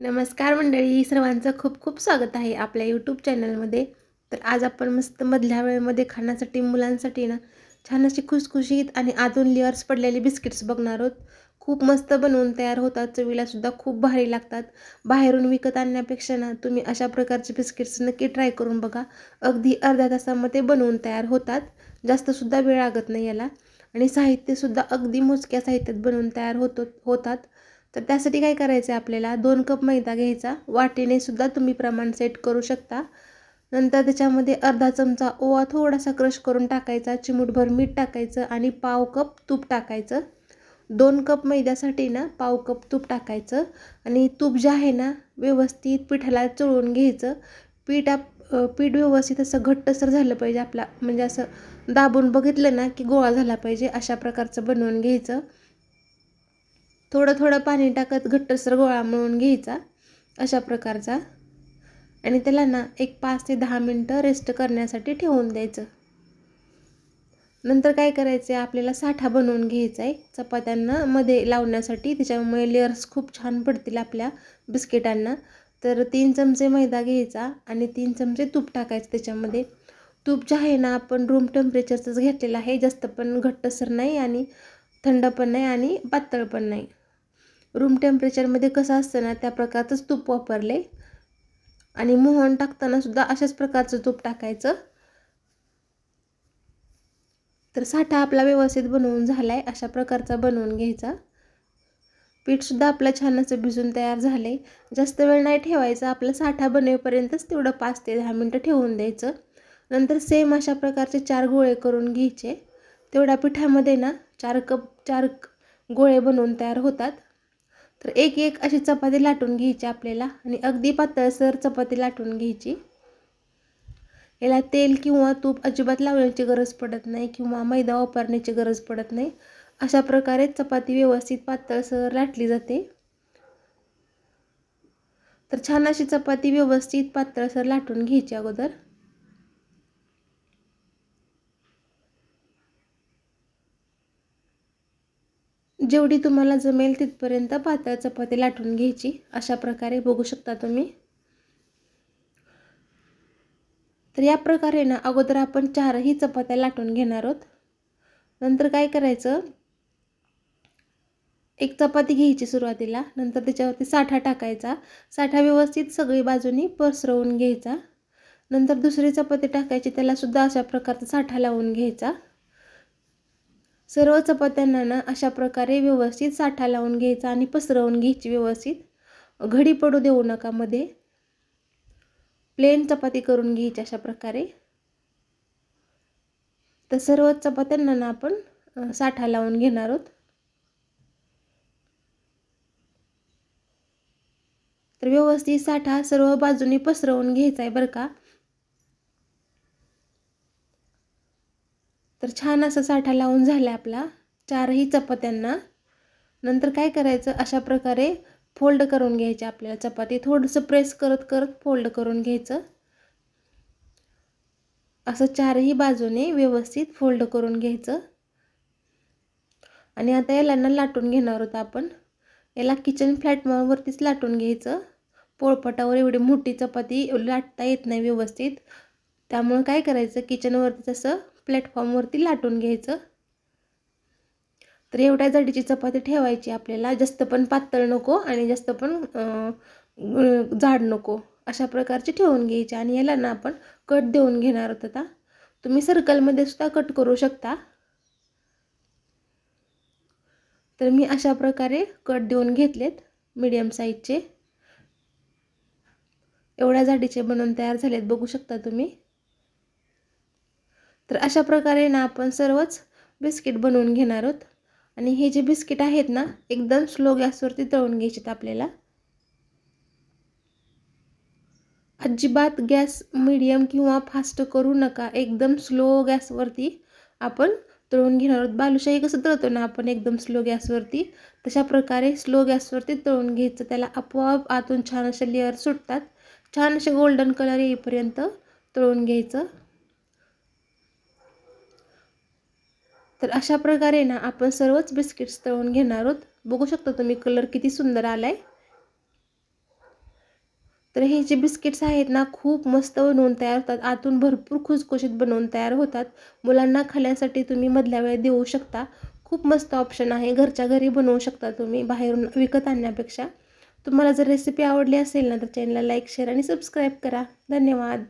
नमस्कार मंडळी सर्वांचं खूप खूप स्वागत आहे आपल्या यूट्यूब चॅनलमध्ये तर आज आपण मस्त मधल्या वेळेमध्ये खाण्यासाठी मुलांसाठी ना छान अशी खुसखुशीत आणि आतून लेअर्स पडलेले बिस्किट्स बघणार आहोत. खूप मस्त बनवून तयार होतात चवीलासुद्धा खूप भारी लागतात. बाहेरून विकत आणण्यापेक्षा ना तुम्ही अशा प्रकारचे बिस्किट्स नक्की ट्राय करून बघा. अगदी अर्ध्या तासामध्ये बनवून तयार होतात. जास्तसुद्धा वेळ लागत नाही याला. आणि साहित्यसुद्धा अगदी मोजक्या साहित्यात बनवून तयार होतो होतात. तर त्यासाठी काय करायचं आहे आपल्याला? दोन कप मैदा घ्यायचा. वाटीने सुद्धा तुम्ही प्रमाण सेट करू शकता. नंतर त्याच्यामध्ये अर्धा चमचा ओवा थोडासा क्रश करून टाकायचा. चिमूटभर मीठ टाकायचं आणि पाव कप तूप टाकायचं. दोन कप मैद्यासाठी ना पाव कप तूप टाकायचं. आणि तूप जे आहे ना व्यवस्थित पिठाला चोळून घ्यायचं. पीठ आप पीठ व्यवस्थित असं घट्टसर झालं पाहिजे. आपला म्हणजे असं दाबून बघितलं ना की गोळा झाला पाहिजे अशा प्रकारचं बनवून घ्यायचं. थोडं थोडं पाणी टाकत घट्टसर गोळा मळून घ्यायचा अशा प्रकारचा. आणि त्याला ना एक पाच ते दहा मिनटं रेस्ट करण्यासाठी ठेवून द्यायचं. नंतर काय करायचं आहे आपल्याला साठा बनवून घ्यायचा आहे. चपात्यांना मध्ये लावण्यासाठी. त्याच्यामुळे लेअर्स खूप छान पडतील आपल्या बिस्किटांना. तर तीन चमचे मैदा घ्यायचा आणि तीन चमचे तूप टाकायचं त्याच्यामध्ये. तूप जे आहे ना आपण रूम टेम्परेचरचंच घेतलेलं आहे. जास्त पण घट्टसर नाही आणि थंड पण नाही आणि पातळ पण नाही. रूम टेम्परेचरमध्ये कसं असतं ना त्या प्रकारचंच तूप वापरले. आणि मोहन टाकताना सुद्धा अशाच प्रकारचं तूप टाकायचं. तर साठा आपला व्यवस्थित बनवून झाला आहे अशा प्रकारचा बनवून घ्यायचा. पीठसुद्धा आपलं छान असं भिजून तयार झालं आहे जास्त वेळ नाही ठेवायचं आपलं साठा बनवेपर्यंतच तेवढं पाच ते दहा मिनटं ठेवून द्यायचं. नंतर सेम अशा प्रकारचे चार गोळे करून घ्यायचे. तेवढ्या पिठामध्ये ना चार कप चार गोळे बनवून तयार होतात. तर एक एक अशी चपाती लाटून घ्यायची आपल्याला आणि अगदी पातळसर चपाती लाटून घ्यायची. याला तेल किंवा तूप अजिबात लावण्याची गरज पडत नाही किंवा मैदा वापरण्याची गरज पडत नाही. अशा प्रकारे चपाती व्यवस्थित पातळसर लाटली जाते. तर छान अशी चपाती व्यवस्थित पातळसर लाटून घ्यायची अगोदर. जेवढी तुम्हाला जमेल तिथपर्यंत पातळ चपाती लाटून घ्यायची. अशा प्रकारे बघू शकता तुम्ही. तर या प्रकारे ना अगोदर आपण चारही चपात्या लाटून घेणार आहोत. नंतर काय करायचं? एक चपाती घ्यायची सुरुवातीला. नंतर त्याच्यावरती साठा टाकायचा. साठा व्यवस्थित सगळी बाजूनी पसरवून घ्यायचा. नंतर दुसरी चपाती टाकायची. त्यालासुद्धा अशा प्रकारचा साठा लावून घ्यायचा. सर्व चपात्यांना ना अशा प्रकारे व्यवस्थित साठा लावून घ्यायचा आणि पसरवून घ्यायची व्यवस्थित. घडी पडू देऊ नका मध्ये. प्लेन चपाती करून घ्यायची अशा प्रकारे. तर सर्व चपात्यांना ना आपण साठा लावून घेणार आहोत. तर व्यवस्थित साठा सर्व बाजूनी पसरवून घ्यायचा आहे बरं का. तर छान असा साठा लावून झाला आपला. चारही चपात्यांना. नंतर काय करायचं? अशा प्रकारे फोल्ड करून घ्यायचे आपल्याला चपाती. थोडंसं प्रेस करत करत फोल्ड करून घ्यायचं. असं चारही बाजूने व्यवस्थित फोल्ड करून घ्यायचं. आणि आता याला ना लाटून घेणार आहोत आपण. याला किचन फ्लॅटवरतीच लाटून घ्यायचं. पोळपटावर एवढी मोठी चपाती लाटता येत नाही व्यवस्थित. त्यामुळं काय करायचं? किचनवरती तसं प्लॅटफॉर्मवरती लाटून घ्यायचं. तर एवढ्या जाडीची चपाती ठेवायची आपल्याला. जास्त पण पातळ नको आणि जास्त पण जाड नको. अशा प्रकारची ठेवून घ्यायची आणि याला ना आपण कट देऊन घेणार आहोत आता. तुम्ही सर्कलमध्ये सुद्धा कट करू शकता. तर मी अशा प्रकारे कट देऊन घेतलेत मीडियम साईजचे एवढ्या जाडीचे बनवून तयार झालेत बघू शकता तुम्ही. तर अशा प्रकारे ना आपण सर्वच बिस्किट बनवून घेणार आहोत. आणि हे जे बिस्किट आहेत ना एकदम स्लो गॅसवरती तळून घ्यायचेत आपल्याला. अजिबात गॅस मीडियम किंवा फास्ट करू नका. एकदम स्लो गॅसवरती आपण तळून घेणार आहोत. बालुशाही कसं तळतो ना आपण एकदम स्लो गॅसवरती तशा प्रकारे स्लो गॅसवरती तळून घ्यायचं. त्याला आपोआप आतून छान असे लेअर सुटतात. छान असे गोल्डन कलर येईपर्यंत तळून घ्यायचं. तर अशा प्रकारे ना आपण सर्वच बिस्किट्स तळून घेणार आहोत. बघू शकता तुम्ही कलर किती सुंदर आला आहे तर हे जे बिस्किट्स आहेत ना खूप मस्त बनवून तयार होतात. आतून भरपूर खुसखुशीत बनवून तयार होतात. मुलांना खाण्यासाठी तुम्ही मधल्या वेळ देऊ शकता. खूप मस्त ऑप्शन आहे. घरच्या घरी बनवू शकता तुम्ही बाहेरून विकत आणण्यापेक्षा. तुम्हाला जर रेसिपी आवडली असेल ना तर चॅनलला लाईक शेअर आणि सबस्क्राईब करा. धन्यवाद.